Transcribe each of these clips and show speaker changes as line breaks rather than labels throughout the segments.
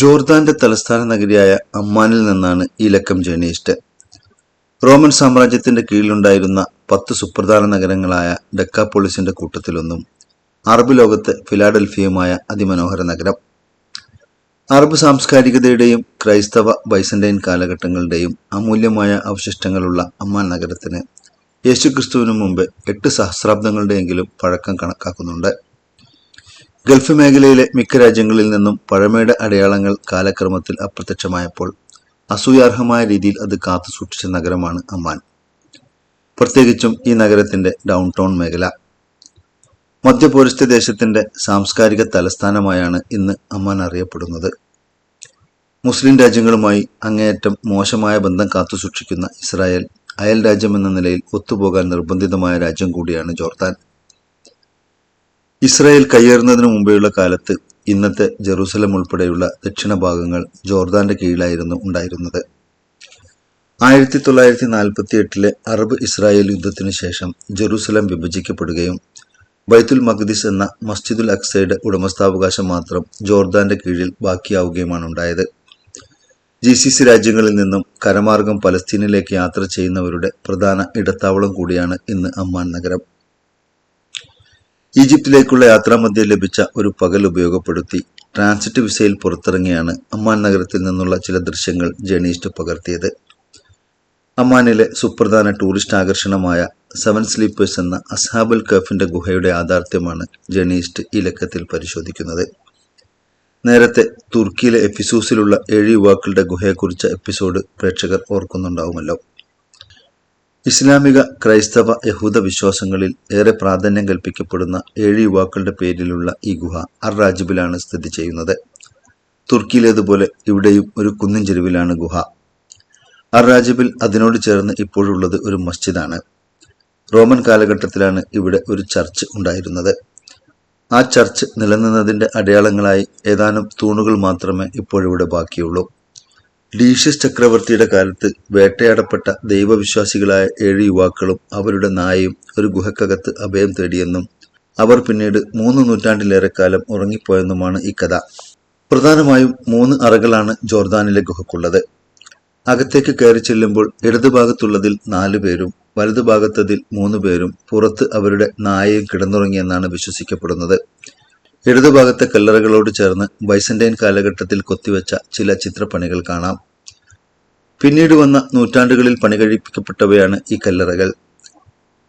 ജോർദാന്റെ തലസ്ഥാന നഗരിയായ അമ്മാനിൽ നിന്നാണ് ഈ ലക്കം ജേണിയിസ്റ്റ് റോമൻ സാമ്രാജ്യത്തിന്റെ കീഴിലുണ്ടായിരുന്ന പത്ത് സുപ്രധാന നഗരങ്ങളായ ഡെക്കാപോളിസിന്റെ കൂട്ടത്തിലൊന്നും അറബ് ലോകത്ത് ഫിലാഡൽഫിയുമായ അതിമനോഹര നഗരം. അറബ് സാംസ്കാരികതയുടെയും ക്രൈസ്തവ ബൈസന്റൈൻ കാലഘട്ടങ്ങളുടെയും അമൂല്യമായ അവശിഷ്ടങ്ങളുള്ള അമ്മാൻ നഗരത്തിന് യേശുക്രിസ്തുവിനു മുമ്പ് എട്ട് സഹസ്രാബ്ദങ്ങളുടെയെങ്കിലും പഴക്കം കണക്കാക്കുന്നുണ്ട്. ഗൾഫ് മേഖലയിലെ മിക്ക രാജ്യങ്ങളിൽ നിന്നും പഴമയുടെ അടയാളങ്ങൾ കാലക്രമത്തിൽ അപ്രത്യക്ഷമായപ്പോൾ അസൂയാർഹമായ രീതിയിൽ അത് കാത്തു സൂക്ഷിച്ച നഗരമാണ് അമ്മാൻ. പ്രത്യേകിച്ചും ഈ നഗരത്തിന്റെ ഡൗൺ ടൗൺ മേഖല. മധ്യപൗരസ്ത്യ ദേശത്തിന്റെ സാംസ്കാരിക തലസ്ഥാനമായാണ് ഇന്ന് അമ്മാൻ അറിയപ്പെടുന്നത്. മുസ്ലിം രാജ്യങ്ങളുമായി അങ്ങേയറ്റം മോശമായ ബന്ധം കാത്തു സൂക്ഷിക്കുന്ന ഇസ്രായേൽ അയൽ രാജ്യം എന്ന നിലയിൽ ഒത്തുപോകാൻ നിർബന്ധിതമായ രാജ്യം കൂടിയാണ് ജോർദാൻ. ഇസ്രായേൽ കയ്യേറുന്നതിനു മുമ്പെയുള്ള കാലത്ത് ഇന്നത്തെ ജെറൂസലം ഉൾപ്പെടെയുള്ള ദക്ഷിണ ഭാഗങ്ങൾ ജോർദാന്റെ കീഴിലായിരുന്നു ഉണ്ടായിരുന്നത്. ആയിരത്തി തൊള്ളായിരത്തി നാൽപ്പത്തി എട്ടിലെ അറബ് ഇസ്രായേൽ യുദ്ധത്തിനു ശേഷം ജെറൂസലം വിഭജിക്കപ്പെടുകയും ബൈത്തുൽ മഖ്ദിസ് എന്ന മസ്ജിദുൽ അക്സയുടെ ഉടമസ്ഥാവകാശം മാത്രം ജോർദാന്റെ കീഴിൽ ബാക്കിയാവുകയുമാണ് ഉണ്ടായത്. ജി സി സി രാജ്യങ്ങളിൽ നിന്നും കരമാർഗം പലസ്തീനിലേക്ക് യാത്ര ചെയ്യുന്നവരുടെ പ്രധാന ഇടത്താവളം കൂടിയാണ് ഇന്ന് അമ്മാൻ നഗരം. ഈജിപ്തിലേക്കുള്ള യാത്രാമധ്യേ ലഭിച്ച ഒരു പകൽ ഉപയോഗപ്പെടുത്തി ട്രാൻസിറ്റ് വിസയിൽ പുറത്തിറങ്ങിയാണ് അമ്മാൻ നഗരത്തിൽ നിന്നുള്ള ചില ദൃശ്യങ്ങൾ ജേണിസ്റ്റ് പകർത്തിയത്. അമ്മാനിലെ സുപ്രധാന ടൂറിസ്റ്റ് ആകർഷണമായ സെവൻ സ്ലീപ്പേഴ്സ് എന്ന അസ്ഹാബൽ കഫിന്റെ ഗുഹയുടെ യാഥാർത്ഥ്യമാണ് ജേണിസ്റ്റ് ഈ ലക്കത്തിൽ പരിശോധിക്കുന്നത്. നേരത്തെ തുർക്കിയിലെ എഫിസൂസിലുള്ള ഏഴ് യുവാക്കളുടെ ഗുഹയെക്കുറിച്ച എപ്പിസോഡ് പ്രേക്ഷകർ ഓർക്കുന്നുണ്ടാവുമല്ലോ. ഇസ്ലാമിക ക്രൈസ്തവ യഹൂദ വിശ്വാസങ്ങളിൽ ഏറെ പ്രാധാന്യം കൽപ്പിക്കപ്പെടുന്ന ഏഴ് യുവാക്കളുടെ പേരിലുള്ള ഈ ഗുഹ അർ രാജിബിലാണ് സ്ഥിതി ചെയ്യുന്നത്. തുർക്കിയിലേതുപോലെ ഇവിടെയും ഒരു കുന്നിൻ ചെരുവിലാണ് ഗുഹ. അർ രാജിബിൽ അതിനോട് ചേർന്ന് ഇപ്പോഴുള്ളത് ഒരു മസ്ജിദാണ്. റോമൻ കാലഘട്ടത്തിലാണ് ഇവിടെ ഒരു ചർച്ച് ഉണ്ടായിരുന്നത്. ആ ചർച്ച് നിലനിന്നതിന്റെ അടയാളങ്ങളായി ഏതാനും തൂണുകൾ മാത്രമേ ഇപ്പോഴിവിടെ ബാക്കിയുള്ളൂ. ഡീഷ്യസ് ചക്രവർത്തിയുടെ കാലത്ത് വേട്ടയാടപ്പെട്ട ദൈവവിശ്വാസികളായ ഏഴ് യുവാക്കളും അവരുടെ നായയും ഒരു ഗുഹക്കകത്ത് അഭയം തേടിയെന്നും അവർ പിന്നീട് മൂന്ന് നൂറ്റാണ്ടിലേറെ കാലം ഉറങ്ങിപ്പോയെന്നുമാണ് ഈ കഥ. പ്രധാനമായും മൂന്ന് അറകളാണ് ജോർദാനിലെ ഗുഹക്കുള്ളത്. അകത്തേക്ക് കയറി ചെല്ലുമ്പോൾ ഇടതുഭാഗത്തുള്ളതിൽ നാലു പേരും വലതുഭാഗത്തതിൽ മൂന്ന് പേരും പുറത്ത് അവരുടെ നായയും കിടന്നുറങ്ങിയെന്നാണ് വിശ്വസിക്കപ്പെടുന്നത്. ഇടതുഭാഗത്തെ കല്ലറകളോട് ചേർന്ന് ബൈസന്റൈൻ കാലഘട്ടത്തിൽ കൊത്തിവെച്ച ചില ചിത്രപ്പണികൾ കാണാം. പിന്നീട് വന്ന നൂറ്റാണ്ടുകളിൽ പണികഴിപ്പിക്കപ്പെട്ടവയാണ് ഈ കല്ലറകൾ.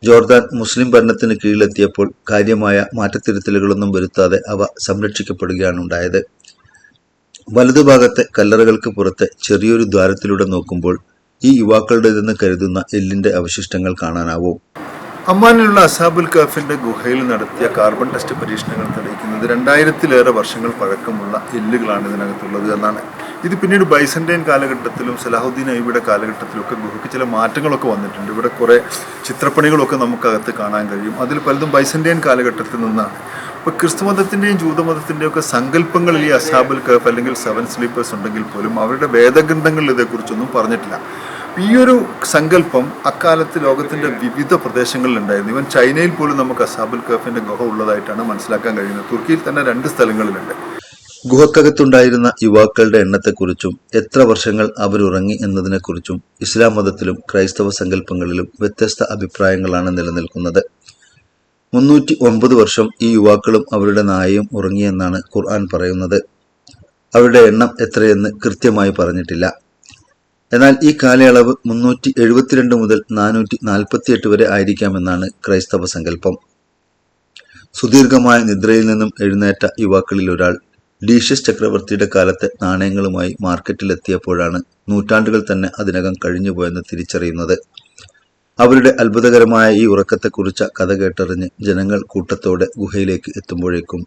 ജോർദാൻ മുസ്ലിം ഭരണത്തിന് കീഴിലെത്തിയപ്പോൾ കാര്യമായ മാറ്റത്തിരുത്തലുകളൊന്നും വരുത്താതെ അവ സംരക്ഷിക്കപ്പെടുകയാണ് ഉണ്ടായത്. വലതുഭാഗത്തെ കല്ലറകൾക്ക് പുറത്തെ ചെറിയൊരു ദ്വാരത്തിലൂടെ നോക്കുമ്പോൾ ഈ യുവാക്കളുടേതെന്ന് കരുതുന്ന എല്ലിന്റെ അവശിഷ്ടങ്ങൾ കാണാനാവും.
അമ്മാനിലുള്ള അസാബുൽ കാഫിന്റെ ഗുഹയിൽ നടത്തിയ കാർബൺ ടെസ്റ്റ് പരീക്ഷണങ്ങൾ തെളിയിക്കുന്നത് രണ്ടായിരത്തിലേറെ വർഷങ്ങൾ പഴക്കമുള്ള എല്ലുകളാണ് ഇതിനകത്തുള്ളത് എന്നാണ്. ഇത് പിന്നീട് ബൈസന്റൈൻ കാലഘട്ടത്തിലും സലാഹുദ്ദീൻ അയ്യബിയുടെ കാലഘട്ടത്തിലൊക്കെ ഗുഹയ്ക്ക് ചില മാറ്റങ്ങളൊക്കെ വന്നിട്ടുണ്ട്. ഇവിടെ കുറേ ചിത്രപ്പണികളൊക്കെ നമുക്കകത്ത് കാണാൻ കഴിയും. അതിൽ പലതും ബൈസന്റൈൻ കാലഘട്ടത്തിൽ നിന്നാണ്. ഇപ്പോൾ ക്രിസ്തുമതത്തിന്റെയും ജൂതമതത്തിന്റെയും ഒക്കെ സങ്കല്പങ്ങളിൽ ഈ അസാബുൽ കഫ് അല്ലെങ്കിൽ സെവൻ സ്ലീപ്പേഴ്സ് ഉണ്ടെങ്കിൽ പോലും അവരുടെ വേദഗ്രന്ഥങ്ങളിൽ ഇതേക്കുറിച്ചൊന്നും പറഞ്ഞിട്ടില്ല. ഈ ഒരു സങ്കല്പം അക്കാലത്ത് ലോകത്തിന്റെ വിവിധ പ്രദേശങ്ങളിൽ ഉണ്ടായിരുന്നു ഇവൻ ചൈനയിൽ പോലും നമുക്ക് അസാബുൽ കഫിന്റെ ഗുഹ ഉള്ളതായിട്ടാണ് മനസ്സിലാക്കാൻ കഴിയുന്നത്. തുർക്കിയിൽ തന്നെ രണ്ട് സ്ഥലങ്ങളിലുണ്ട്.
ഗുഹക്കകത്തുണ്ടായിരുന്ന യുവാക്കളുടെ എണ്ണത്തെക്കുറിച്ചും എത്ര വർഷങ്ങൾ അവരുറങ്ങി എന്നതിനെക്കുറിച്ചും ഇസ്ലാം മതത്തിലും ക്രൈസ്തവ സങ്കല്പങ്ങളിലും വ്യത്യസ്ത അഭിപ്രായങ്ങളാണ് നിലനിൽക്കുന്നത്. മുന്നൂറ്റി ഒമ്പത് വർഷം ഈ യുവാക്കളും അവരുടെ നായയും ഉറങ്ങിയെന്നാണ് ഖുർആൻ പറയുന്നത്. അവരുടെ എണ്ണം എത്രയെന്ന് കൃത്യമായി പറഞ്ഞിട്ടില്ല. എന്നാൽ ഈ കാലയളവ് മുന്നൂറ്റി എഴുപത്തിരണ്ട് മുതൽ നാനൂറ്റി നാൽപ്പത്തിയെട്ട് വരെ ആയിരിക്കാമെന്നാണ് ക്രൈസ്തവ സങ്കല്പം. സുദീർഘമായ നിദ്രയിൽ നിന്നും എഴുന്നേറ്റ യുവാക്കളിൽ ഒരാൾ ഡീഷ്യസ് ചക്രവർത്തിയുടെ കാലത്തെ നാണയങ്ങളുമായി മാർക്കറ്റിലെത്തിയപ്പോഴാണ് നൂറ്റാണ്ടുകൾ തന്നെ അതിനകം കഴിഞ്ഞുപോയെന്ന് തിരിച്ചറിയുന്നത്. അവരുടെ അത്ഭുതകരമായ ഈ ഉറക്കത്തെക്കുറിച്ച കഥ കേട്ടറിഞ്ഞ് ജനങ്ങൾ കൂട്ടത്തോടെ ഗുഹയിലേക്ക് എത്തുമ്പോഴേക്കും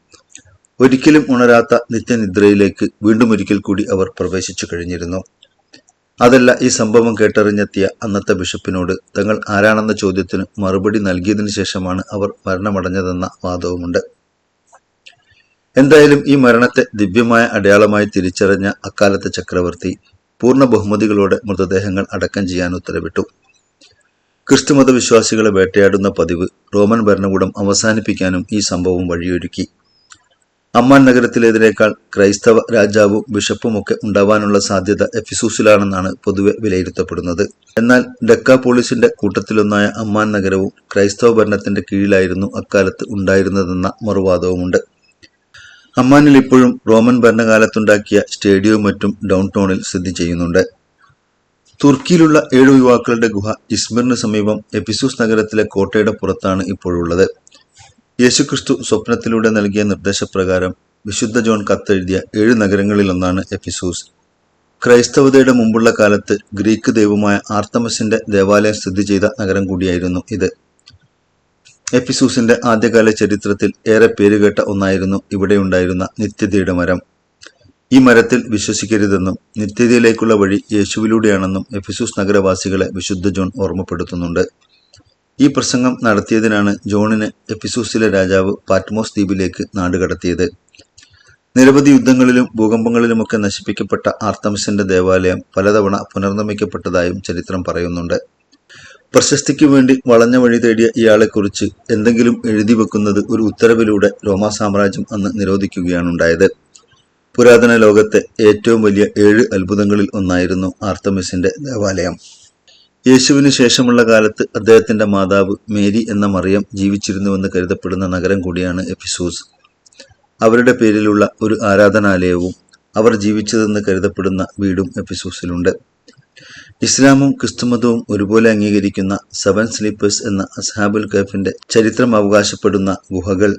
ഒരിക്കലും ഉണരാത്ത നിത്യനിദ്രയിലേക്ക് വീണ്ടും ഒരിക്കൽ കൂടി അവർ പ്രവേശിച്ചു കഴിഞ്ഞിരുന്നു. അതല്ല ഈ സംഭവം കേട്ടറിഞ്ഞെത്തിയ അന്നത്തെ ബിഷപ്പിനോട് തങ്ങൾ ആരാണെന്ന ചോദ്യത്തിന് മറുപടി നൽകിയതിനു ശേഷമാണ് അവർ മരണമടഞ്ഞതെന്ന വാദവുമുണ്ട്. എന്തായാലും ഈ മരണത്തെ ദിവ്യമായ അടയാളമായി തിരിച്ചറിഞ്ഞ അക്കാലത്തെ ചക്രവർത്തി പൂർണ ബഹുമതികളോടെ മൃതദേഹങ്ങൾ അടക്കം ചെയ്യാൻ ഉത്തരവിട്ടു. ക്രിസ്തുമത വിശ്വാസികളെ വേട്ടയാടുന്ന പതിവ് റോമൻ ഭരണകൂടം അവസാനിപ്പിക്കാനും ഈ സംഭവം വഴിയൊരുക്കി. അമ്മാൻ നഗരത്തിലേതിനേക്കാൾ ക്രൈസ്തവ രാജാവും ബിഷപ്പുമൊക്കെ ഉണ്ടാവാനുള്ള സാധ്യത എഫിസൂസിലാണെന്നാണ് പൊതുവെ വിലയിരുത്തപ്പെടുന്നത്. എന്നാൽ ഡെക്കാപോളിസിന്റെ കൂട്ടത്തിലൊന്നായ അമ്മാൻ നഗരവും ക്രൈസ്തവ ഭരണത്തിന്റെ കീഴിലായിരുന്നു അക്കാലത്ത് ഉണ്ടായിരുന്നതെന്ന മറുവാദവുമുണ്ട്. അമ്മാനിൽ ഇപ്പോഴും റോമൻ ഭരണകാലത്തുണ്ടാക്കിയ സ്റ്റേഡിയവും മറ്റും ഡൗൺ ടൗണിൽ സ്ഥിതി ചെയ്യുന്നുണ്ട്. തുർക്കിയിലുള്ള ഏഴു യുവാക്കളുടെ ഗുഹ ഇസ്മിറിന് സമീപം എപ്പിസൂസ് നഗരത്തിലെ കോട്ടയുടെ പുറത്താണ് ഇപ്പോഴുള്ളത്. യേശുക്രിസ്തു സ്വപ്നത്തിലൂടെ നൽകിയ നിർദ്ദേശപ്രകാരം വിശുദ്ധ ജോൺ കത്തെഴുതിയ ഏഴ് നഗരങ്ങളിലൊന്നാണ് എഫിസൂസ്. ക്രൈസ്തവതയുടെ മുമ്പുള്ള കാലത്ത് ഗ്രീക്ക് ദൈവമായ ആർത്തമസിന്റെ ദേവാലയം സ്ഥിതി ചെയ്ത നഗരം കൂടിയായിരുന്നു ഇത്. എപ്പിസൂസിന്റെ ആദ്യകാല ചരിത്രത്തിൽ ഏറെ പേരുകേട്ട ഒന്നായിരുന്നു ഇവിടെയുണ്ടായിരുന്ന നിത്യതയുടെ മരം. ഈ മരത്തിൽ വിശ്വസിക്കരുതെന്നും നിത്യതയിലേക്കുള്ള വഴി യേശുവിലൂടെയാണെന്നും എഫിസൂസ് നഗരവാസികളെ വിശുദ്ധ ജോൺ ഓർമ്മപ്പെടുത്തുന്നുണ്ട്. ഈ പ്രസംഗം നടത്തിയതിനാണ് ജോണിന് എപ്പിസോസിലെ രാജാവ് പാറ്റ്മോസ് ദ്വീപിലേക്ക് നാടുകടത്തിയത് നിരവധി യുദ്ധങ്ങളിലും ഭൂകമ്പങ്ങളിലുമൊക്കെ നശിപ്പിക്കപ്പെട്ട ആർത്തമിസിന്റെ ദേവാലയം പലതവണ പുനർനിർമ്മിക്കപ്പെട്ടതായും ചരിത്രം പറയുന്നുണ്ട്. പ്രശസ്തിക്ക് വേണ്ടി വളഞ്ഞ വഴി തേടിയ ഇയാളെക്കുറിച്ച് എന്തെങ്കിലും എഴുതി വെക്കുന്നത് ഒരു ഉത്തരവിലൂടെ റോമാ സാമ്രാജ്യം അന്ന് നിരോധിക്കുകയാണ് ഉണ്ടായത് പുരാതന ലോകത്തെ ഏറ്റവും വലിയ ഏഴ് അത്ഭുതങ്ങളിൽ ഒന്നായിരുന്നു ആർത്തമിസിന്റെ ദേവാലയം. യേശുവിന് ശേഷമുള്ള കാലത്ത് അദ്ദേഹത്തിന്റെ മാതാവ് മേരി എന്ന മറിയം ജീവിച്ചിരുന്നുവെന്ന് കരുതപ്പെടുന്ന നഗരം കൂടിയാണ് എഫിസൂസ്. അവരുടെ പേരിലുള്ള ഒരു ആരാധനാലയവും അവർ ജീവിച്ചതെന്ന് കരുതപ്പെടുന്ന വീടും എഫിസൂസിലുണ്ട്. ഇസ്ലാമും ക്രിസ്തുമതവും ഒരുപോലെ അംഗീകരിക്കുന്ന സെവൻ സ്ലീപ്പേഴ്സ് എന്ന അസ്ഹാബുൽ കൈഫിന്റെ ചരിത്രം അവകാശപ്പെടുന്ന ഗുഹകൾ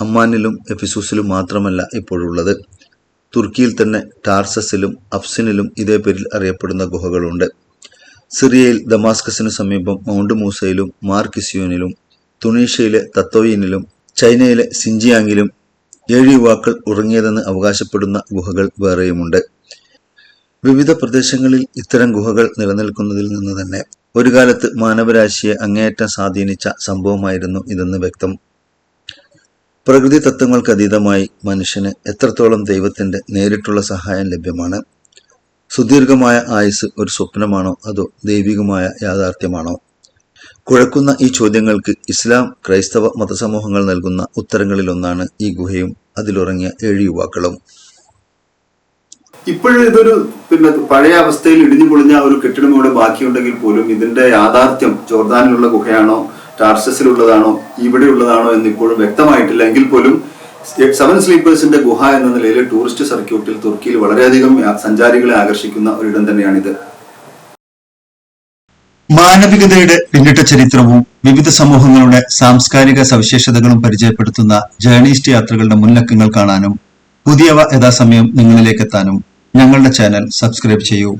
അമ്മാനിലും എഫിസൂസിലും മാത്രമല്ല ഇപ്പോഴുള്ളത്. തുർക്കിയിൽ തന്നെ ടാർസസിലും അഫ്സിനിലും ഇതേ പേരിൽ അറിയപ്പെടുന്ന ഗുഹകളുണ്ട്. സിറിയയിൽ ദമാസ്കസിനു സമീപം മൗണ്ട് മൂസയിലും മാർക്കിസ്യൂനിലും തുണീഷ്യയിലെ തത്തോയിനിലും ചൈനയിലെ സിൻജിയാങ്ങിലും ഏഴ് യുവാക്കൾ ഉറങ്ങിയതെന്ന് അവകാശപ്പെടുന്ന ഗുഹകൾ വേറെയുമുണ്ട്. വിവിധ പ്രദേശങ്ങളിൽ ഇത്തരം ഗുഹകൾ നിലനിൽക്കുന്നതിൽ നിന്ന് തന്നെ ഒരു കാലത്ത് മാനവരാശിയെ അങ്ങേയറ്റം സ്വാധീനിച്ച സംഭവമായിരുന്നു ഇതെന്ന് വ്യക്തം. പ്രകൃതി തത്വങ്ങൾക്ക് അതീതമായി മനുഷ്യന് എത്രത്തോളം ദൈവത്തിന്റെ നേരിട്ടുള്ള സഹായം ലഭ്യമാണ്? സുദീർഘമായ ആയുസ് ഒരു സ്വപ്നമാണോ? അതോ ദൈവികമായ യാഥാർത്ഥ്യമാണോ? കുഴക്കുന്ന ഈ ചോദ്യങ്ങൾക്ക് ഇസ്ലാം ക്രൈസ്തവ മതസമൂഹങ്ങൾ നൽകുന്ന ഉത്തരങ്ങളിലൊന്നാണ് ഈ ഗുഹയും. അതിലുറങ്ങിയ ഏഴ് യുവാക്കളും.
ഇപ്പോഴും ഇതൊരു പിന്നെ പഴയ അവസ്ഥയിൽ ഇടിഞ്ഞു പൊളിഞ്ഞ ഒരു കെട്ടിടം ഇവിടെ ബാക്കിയുണ്ടെങ്കിൽ പോലും ഇതിന്റെ യാഥാർത്ഥ്യം ജോർദാനിലുള്ള ഗുഹയാണോ ടാർസസിലുള്ളതാണോ ഇവിടെയുള്ളതാണോ എന്ന് ഇപ്പോഴും വ്യക്തമായിട്ടില്ല. എങ്കിൽ പോലും സെവൻ സ്ലീപ്പേഴ്സിന്റെ ഗുഹ എന്ന നിലയിൽ ടൂറിസ്റ്റ് സർക്യൂട്ടിൽ തുർക്കിയിൽ വളരെയധികം സഞ്ചാരികളെ ആകർഷിക്കുന്ന ഒരിടം തന്നെയാണിത്.
മാനവികതയുടെ പിന്നിട്ട ചരിത്രവും വിവിധ സമൂഹങ്ങളുടെ സാംസ്കാരിക സവിശേഷതകളും പരിചയപ്പെടുത്തുന്ന ജേണീസ്റ്റ് യാത്രകളുടെ മുൻലക്കങ്ങൾ കാണാനും പുതിയവ യഥാസമയം നിങ്ങളിലേക്ക് എത്താനും ഞങ്ങളുടെ ചാനൽ സബ്സ്ക്രൈബ് ചെയ്യൂ.